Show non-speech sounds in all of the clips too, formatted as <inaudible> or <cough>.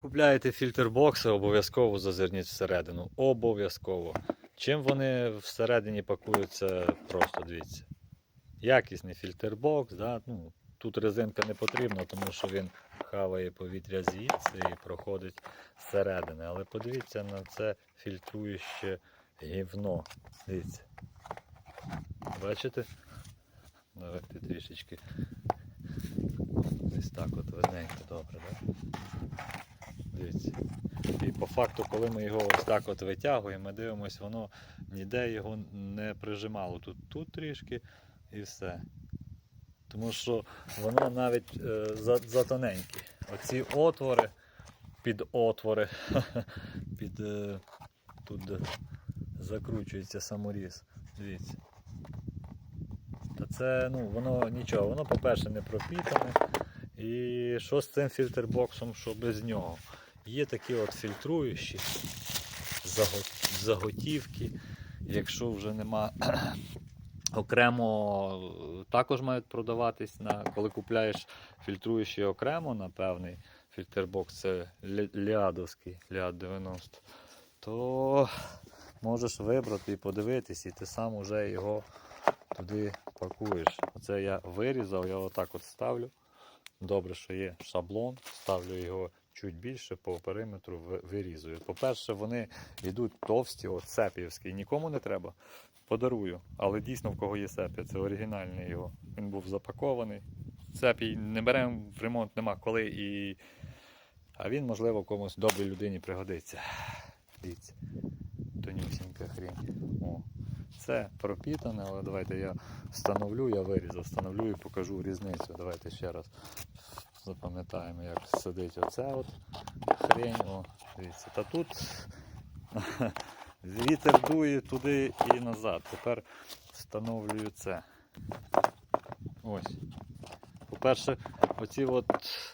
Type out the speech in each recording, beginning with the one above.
Купляєте фільтр бокси, обов'язково зазирніть всередину. Обов'язково. Чим вони всередині пакуються, просто дивіться. Якісний фільтр бокс, да? ну, тут резинка не потрібна, тому що він хаває повітря звідси і проходить зсередини. Але подивіться на це фільтруюче гівно. Дивіться. Бачите? Давайте трішечки. Ось так от видненько добре, так? Дивіться. І по факту, коли ми його ось так от витягуємо, ми дивимося, воно ніде його не прижимало. Тут, тут трішки і все. Тому що воно навіть е, за, затоненьке. Оці отвори, під отвори, <laughs> під, е, тут закручується саморіз. Дивіться. Та це, ну, воно нічого, воно, по-перше, не пропітане. І що з цим фільтрбоксом, що без нього? Є такі от фільтруючі заготівки. Якщо вже нема <clears throat> окремо, також мають продаватись на коли купляєш фільтруючий окремо на певний фільтрбокс, це лі- ліадовський, ліад 90, то можеш вибрати і подивитись, і ти сам уже його туди пакуєш. Оце я вирізав, я отак от ставлю. Добре, що є шаблон, ставлю його чуть більше по периметру вирізую. По-перше, вони йдуть товсті, от сепіївські, нікому не треба. Подарую. Але дійсно в кого є сепія, це оригінальний його. Він був запакований. Сепій не беремо в ремонт, нема коли і. А він, можливо, комусь добрій людині пригодиться. Дивіться. Тонюсінька хрінь. О. Це пропітане, але давайте я встановлю, я вирізав, встановлю і покажу різницю. Давайте ще раз запам'ятаємо, як сидить оце от хрень. О, дивіться. Та тут <laughs> вітер дує туди і назад. Тепер встановлюю це. Ось. По-перше, оці от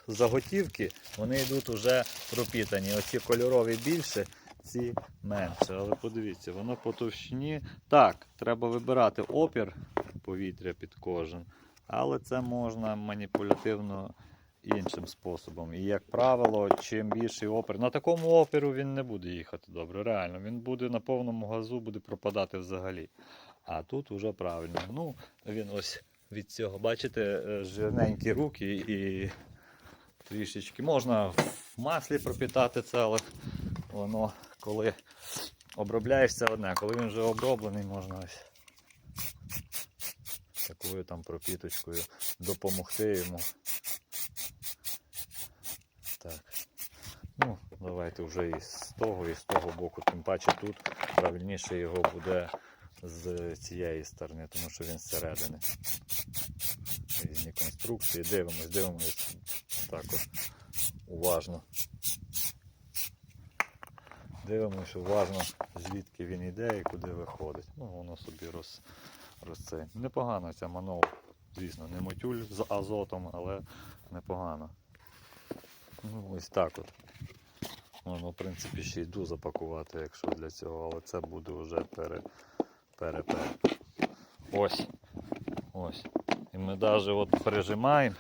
заготівки, вони йдуть вже пропітані. Оці кольорові більше, ці менше. Але подивіться, воно по товщині. Так, треба вибирати опір повітря під кожен, але це можна маніпулятивно іншим способом. І, як правило, чим більший опір, на такому опіру він не буде їхати добре. Реально, він буде на повному газу, буде пропадати взагалі. А тут вже правильно. Ну, він ось від цього, бачите, е, жирненькі руки і трішечки можна в маслі пропітати це, але воно коли обробляєш це одне, коли він вже оброблений, можна ось такою там пропіточкою допомогти йому. Так. Ну, давайте вже і з того, і з того боку, тим паче тут правильніше його буде з цієї сторони, тому що він зсередини. Різні конструкції. Дивимось, дивимось також уважно. Дивимось уважно, звідки він йде і куди виходить. Ну, воно собі роз, розце. Непогано ця манов, звісно, не мотюль з азотом, але непогано. Ну, ось так от. Можна, в принципі, ще йду запакувати, якщо для цього, але це буде вже пере, пере, пере. Ось. Ось. І ми навіть от прижимаємо.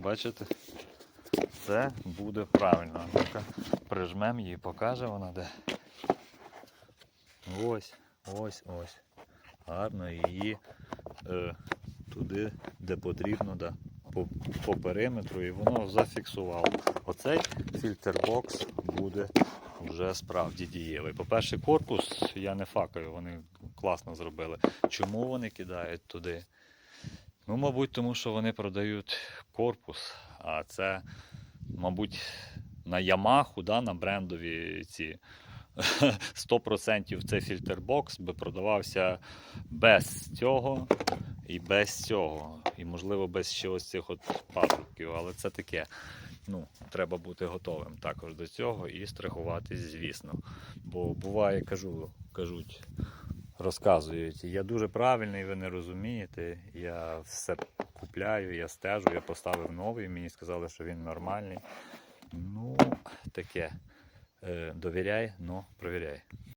Бачите? Це буде правильно. Прижмемо її, покаже вона де. Ось, ось, ось. Гарно її е, туди, де потрібно, да, по, по периметру, і воно зафіксувало. Оцей фільтрбокс буде вже справді дієвий. По-перше, корпус я не факаю, вони класно зробили. Чому вони кидають туди? Ну, мабуть, тому що вони продають корпус, а це, мабуть, на Ямаху, да, на брендові ці <laughs> 100% цей фільтрбокс би продавався без цього і без цього. І, можливо, без ще ось цих от патрубків, але це таке. Ну, треба бути готовим також до цього і страхуватись, звісно. Бо буває, кажу, кажуть, розказують, я дуже правильний, ви не розумієте. Я все купляю, я стежу, я поставив новий, мені сказали, що він нормальний. Ну, таке. Е, Довіряй, но провіряй.